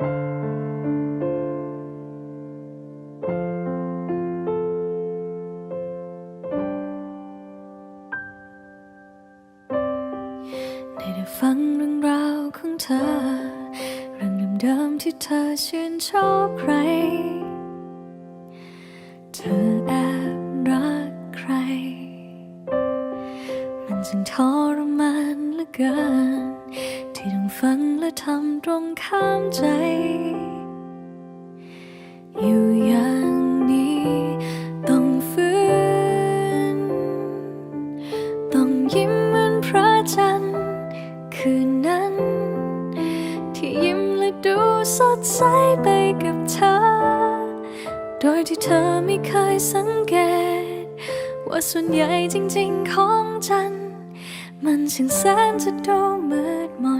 ได้ได้ฟังเรื่องราวของเธอ เรื่องเดิมๆที่เธอชื่นชอบใคร เธอแอบรักใคร มันจึงทรมานเหลือเกิน ฟังและทำตรงข้ามใจ อยู่อย่างนี้ต้องฟื้นต้องยิ้มเหมือนพระจันทร์คืนนั้น ที่ยิ้มและดูสดใสไปกับเธอ โดยที่เธอไม่เคยสังเกต ว่าส่วนใหญ่จริงๆของจันทร์มันช่างแสนจะดูมืดมน